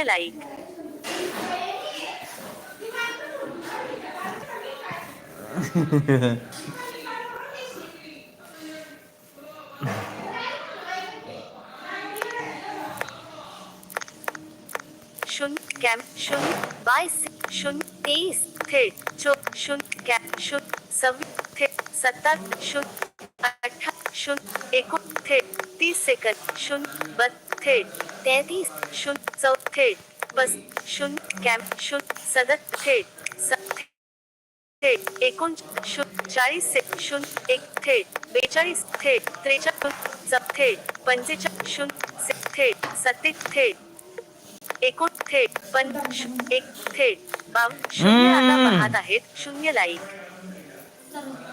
शून्य लाईक शून्य कॅम शून्य बाईस शून्य तेवीस थेट चोक शून्य कॅम शून्य सव्वीस थेट सत्तर शून्य अठरा शून्य एकोण थेट तीस सेकंद शून्य बत थेट तेहतीस शून्य चौ थेट. पस शून्य कॅम शून्य सदत थेट. थेट. एकोण शून्य चाळीस से शून्य एक थेट. बेचाळीस थेट. त्रेचाळीस थेट. पंचेचाळीस शून्य से थेट. सत्ते थेट. एकूण थेट. पण शू- एक थेट. बाव शून्य आता. पाहत आहेत शून्य लाईक.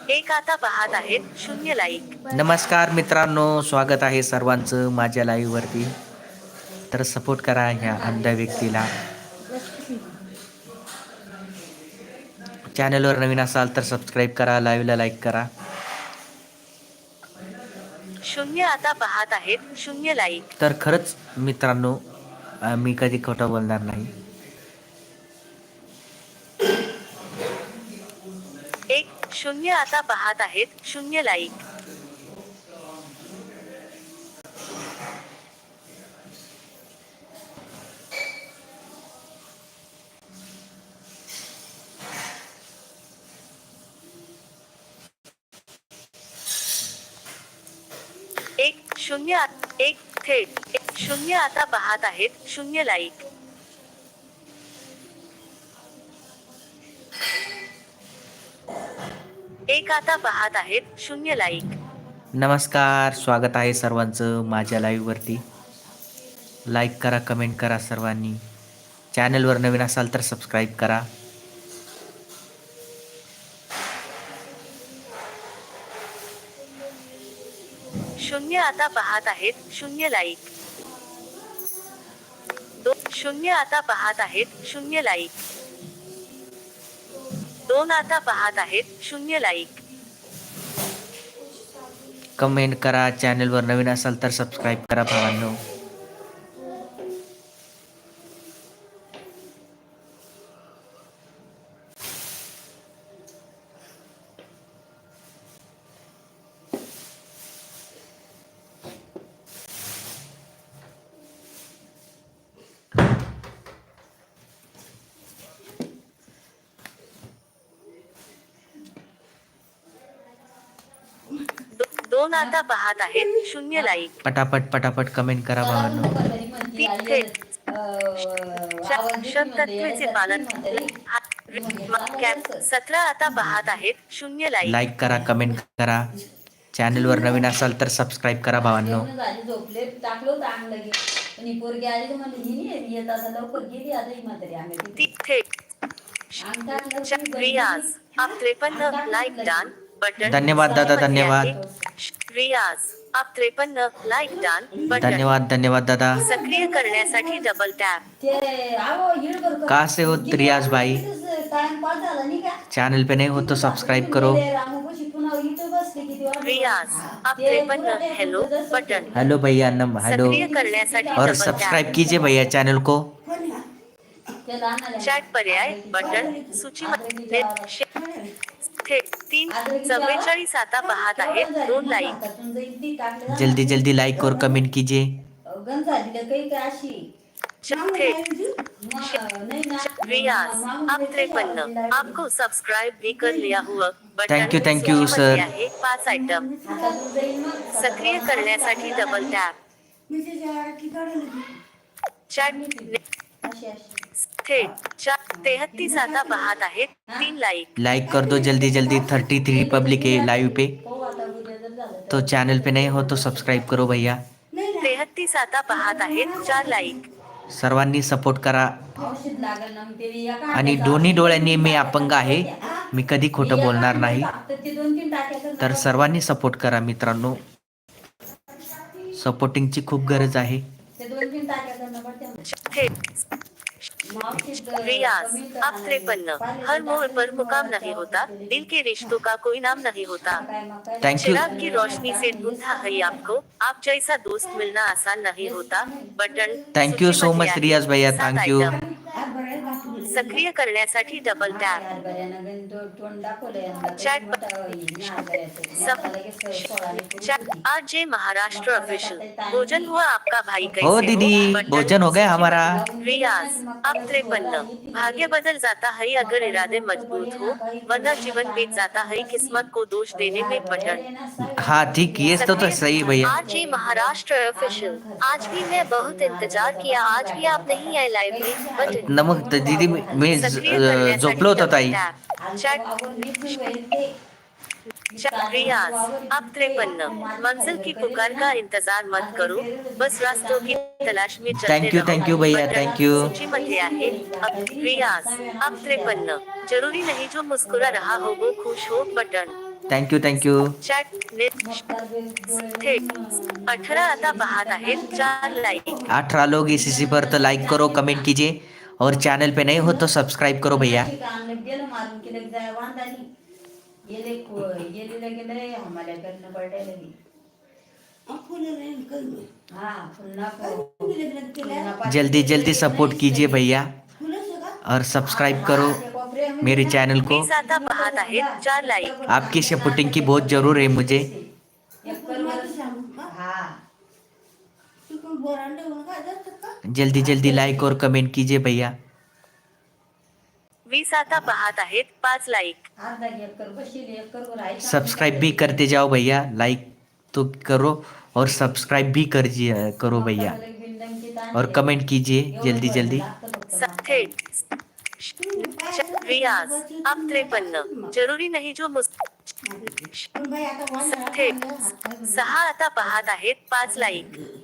एक आता पाहत आहेत शून्य लाईक. नमस्कार मित्रांनो स्वागत आहे सर्वांचं माझ्या लाईव्हवरती तर सपोर्ट करा ह्या अंध व्यक्तीला. चॅनलवर नवीन असाल तर सबस्क्राईब करा लाईव्हला लाईक करा. शून्य आता पाहत आहेत शून्य लाईक तर खरंच मित्रांनो मी कधी खोटं बोलणार नाही. एक शून्य आता पाहत आहेत शून्य लाईक एक शून्य एक थेट एक शून्य आता पाहत आहेत शून्य लाईक. एक आता पाहत आहेत शून्य लाईक. नमस्कार स्वागत आहे सर्वांचं माझ्या लाईव्हवरती. लाईक करा कमेंट करा सर्वांनी. चॅनलवर नवीन असाल तर सबस्क्राईब करा. शून्य आता पाहत आहेत शून्य लाईक दोन शून्य आता पाहत आहेत शून्य लाईक दोन आता पाहत आहेत शून्य लाईक कमेंट करा चॅनलवर नवीन असाल तर सबस्क्राईब करा भावांनो. दोन आता पाहत आहेत शून्य लाईक पटापट पटापट कमेंट करा भावांनो. तीन थेट शब्दत्वेचे पालन कॅप सतरा आता पाहत आहेत. शून्य लाईक लाईक करा कमेंट करा. चॅनलवर नवीन असाल तर सबस्क्राईब करा भावांनो. जेवणं झाली झोपले टाकलो होतं अंग लगे पण ही पोरगी आली तर म्हणली ही नाही येत, येत आता लवकर गेली आता ही म्हातारी आम्ही ती थेट अंग टाकलं रियाज त्रेपन्न लाईक धन्यवाद दादा, मध्ये धन्यवाद. आहे. श- रियाज। आप त्रेपन्न लाईक डान बटन। धन्यवाद धन्यवाद दादा। सक्रिय करण्यासाठी डबल टॅप ते आवो हिड कर कहाँ से हो रियाज भाई? टाइम पास झाला नाही का चॅनल पे नहीं हो तो सब्सक्राइब करो। गेले, रामोपाशी पुन्हा इथं बसले किती वाजले? रियाज आप ते त्रेपन्न पुन्हा ते हेलो जसं- बटन। हेलो भैया नम हेलो सक्रिय करण्यासाठी और डबल सब्सक्राइब टॅप कीजिए भैया चैनल को। ते लहान आले. चॅट पर्याय बटन सूचीमध्ये शे- थेट तीन चव्वेचाळीस आता पाहत आहेत. दोन लाईक. हातातून जाईल ती टाकलं जाणार. जल्दी जल्दी लाइक और कमेंट कीजिए. गंज झाली का काही काय अशी च- थेट मग नाही ना रियाज मागून आप पैसे त्रेपन्न वाढले. आपको सब्सक्राइब भी कर लिया हुआ button Thank you, thank you, सूचीमध्ये sir. आहे पाच आयटम हातातून जाईल मग. सक्रिय करण्यासाठी डबल टॅप चॅट अशी अशी थेट चार तेहतीस आता पाहत आहेत. तीन लाईक लाइक कर दो जल्दी जल्दी. थर्टी थ्री पब्लिक है लाइव पे. तो चैनल पे नहीं हो तो सब्सक्राइब करो भैया. तेहतीस आता पाहत आहेत चार लाईक सर्वांनी सपोर्ट करा. आणि दोन्ही डोळ्यांनी मी. अपंग आहे. मी कधी खोटं बोलणार नाही. तर सर्वांनी सपोर्ट करा मित्रांनो. सपोर्टिंगची खूप गरज आहे. थेट रियाज अब त्रिपन्न हर मोड़ पर मुकाम नहीं होता दिल के रिश्तों का कोई नाम नहीं होता शराब. चिराग की रोशनी से ढूंढा है आपको आप जैसा दोस्त मिलना आसान नहीं होता button thank you so much Riyaz भैया. Thank item. सक्रिय करण्यासाठी डबल टॅप. आज जे महाराष्ट्र ऑफिशियल भोजन हुआ आपका भाई कैसे हो दीदी भोजन हो गया हमारा। रियाज अब त्रेपन्न। भाग्य बदल जाता है अगर इरादे मज़बूत हो वरना जीवन बीत जाता है किस्मत को दोष देने में बटन हाँ ठीक ये तो, तो सही भैया। आज ये महाराष्ट्र ऑफिशियल आज भी मैं बहुत इंतज़ार किया आज भी आप नहीं आए लाइव में नमक दीदी मी झोपलो होतो ताई. मंजिल की पुकार का इंतजार मत करो? बस रास्तों की तलाश में thank you भैया, you. सूचीमध्ये आहे. अब रियाज अब त्रेपन्न जरूरी नहीं जो मुस्कुरा रहा हो वो खुश हो button thank you thank you chat net थेट अठरा आता पाहत आहेत. चार लाईक अठारह लोग इस इसी पर तो लाइक करो कमेंट कीजिए. और चैनल पे नहीं हो तो सब्सक्राइब करो भैया। गेलं मारून केलं जाय वांदा नाही। गेले गेलेलं गेलं आम्हाला करणं पडायला लगी। हा पुन्हा पुन्हा जल्दी जल्दी सपोर्ट कीजिए भैया। और सब्सक्राइब करो मेरे चैनल को। वीस आता पाहत आहेत चार लाईक आपकी सपोर्टिंग की बहुत जरूर है मुझे हा जल्दी जल्दी लाइक और कमेंट कीजिए भैया। वीस आता पाहत आहेत पाच आहे सब्सक्राइब भी करते जाओ भैया लाइक तो करो और सब्सक्राइब भी कर करो भैया। और कमेंट कीजिए जल्दी जल्दी। रियाज अब त्रेपन्न. जरूरी नाही जो मुस थेट सहा आता पाहत आहेत पाच लाईक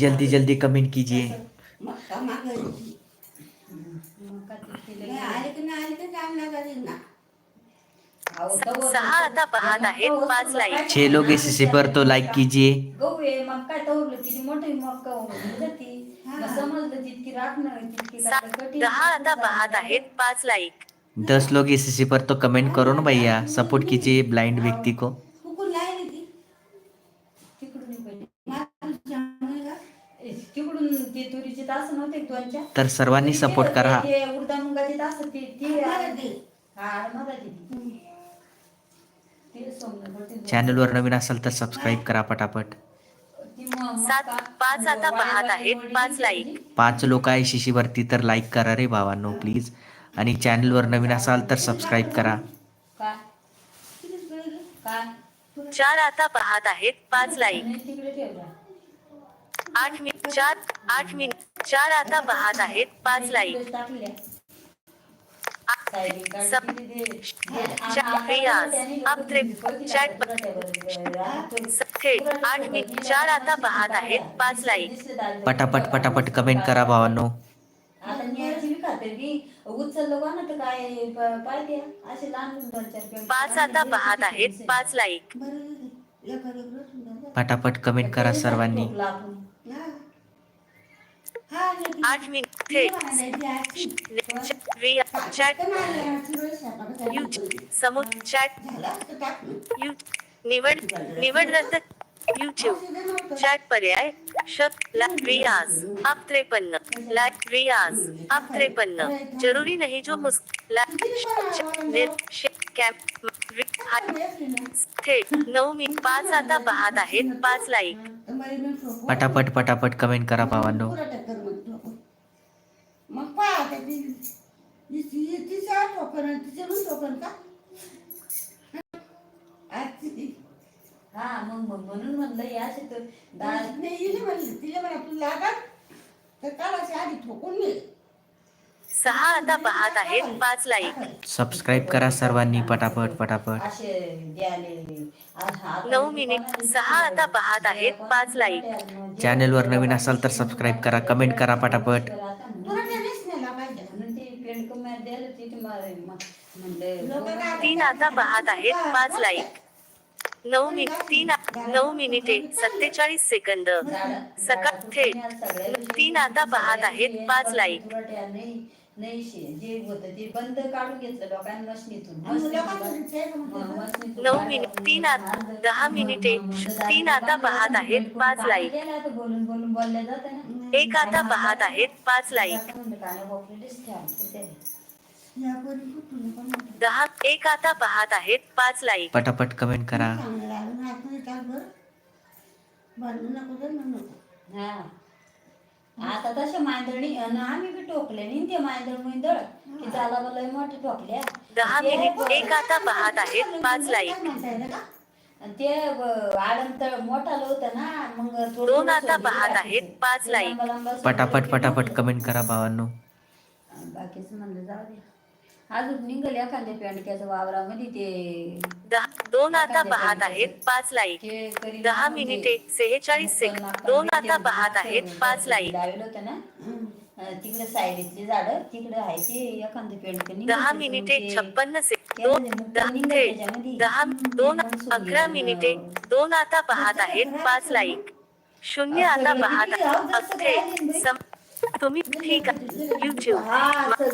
जल्दी जल्दी कमेंट कीजिए। सहा आता पाहत आहेत पाच लाईक छह लोग इस इसी पर तो लाइक कीजिए। गहू आहे मग काय किती मोठी मग जाती मग समजलं जितकी राखणार तितकी कठीण दहा आता पाहत आहेत पाच लाईक दस लोग इस इसी पर तो कमेंट करो ना भैया। सपोर्ट कीजिए ब्लाइंड व्यक्ति को। ते तुरीचे तास नव्हते दोनच्या. तर सर्वांनी सपोर्ट करा. ते उडदा मुंगाचे तास ती ती हा. चॅनलवर नवीन असाल तर सबस्क्राईब करा पटापट. पाच आता पाहत आहेत पाच लाईक पाच लोक आहे शिशीवरती तर लाईक करा रे भावांनो प्लीज आणि चॅनलवर नवीन असाल तर सबस्क्राईब करा. काय काय चार आता पाहत आहेत पाच लाईक आठ मिनिट चार आठ मिनिट चार आता पाहत आहेत पाच लाईक आठ मिनिट चार आता पाहत आहेत पाच लाईक पटापट पटापट कमेंट करा भावांनो. पाच आता पाहत आहेत पाच लाईक पटापट कमेंट करा सर्वांनी. आठ मिनिट थेट ने- च- रिया- चॅट यू समोर चॅट यू निवड निवड रद्द यूट्यूब चॅट पर्याय शब ला रियाज अब त्रेपन्न ला रियाज आप त्रेपन्न. जरुरी नाही जो मुस ला च- ने- शे- थेट नऊ मिनिट पाच आता पाहत आहेत पाच लाईक पटापट पटापट कमेंट करा भावांनो मग पाय आता ती तिची तिची आठ टोकन तिचे दोन टोकन का आज ती- हा मग मग म्हणून म्हणलं या असे तर डाळ नाही हिने म्हणली तिला म्हणा तू लागत तर काल अशी आधी ठोकून सहा आता पाहत आहेत पाच लाईक सबस्क्राईब करा सर्वांनी पटापट पटापट. असे द्याले आता- नऊ मिनिट सहा आता पाहत आहेत पाच लाईक चॅनलवर नवीन असाल तर सबस्क्राईब करा कमेंट करा पटापट. तुला टेनिस नेला पाहिजे. म्हणून ते पेंट कमी द्यायला तिथे म- म- म्हणलं लोकं काय तीन आता पाहत आहेत पाच लाईक नऊ मिनिट तीन नऊ मिनिटे सत्तेचाळीस सेकंद. सकाळ थेट. तीन आता पाहत आहेत पाच लाईक. नऊ. मिनिट तीन दहा मिनिटे. तीन आता पाहत आहेत पाच लाईक. एक आता पाहत आहेत पाच लाईक. दहा एक आता पाहत आहेत पाच लाईक. पटापट कमेंट करा. ना. हा. आता तशा मांदळी आम्ही बी टोकले नाही ते मांदळ मुंदळ की त्याला मला मोठे टोकल्या दहा मिनिट एक आता पाहत आहेत पाच लाईक. ते आडंतर मोठा होतं ना मग थोडं दोन आता पाहत. आहेत, पाच लाईक. पटापट पटापट कमेंट करा भावांनो. बाकीच म्हणलं जाऊ दे. अजून पेंडक्याच्या वावरामध्ये ते दहा दोन आता पाहत आहेत पाच लाईक ते दहा म्हणजे मिनिटे सेहेचाळीस सेकंद दोन आता पाहत आहेत पाच लाईक लावलं होतं ना. अं, तिकडे साईडीतली झाडं तिकडे आहे ते एखादं पेंडक दहा मिनिटे छप्पन्न सेकंद दोन दहा थेट दहा दोन अकरा मिनिटे दोन आता पाहत आहेत पाच लाईक शून्य आता पाहत आहेत. थेट सम- तुम्ही ठीक आहे. युट्यूब हा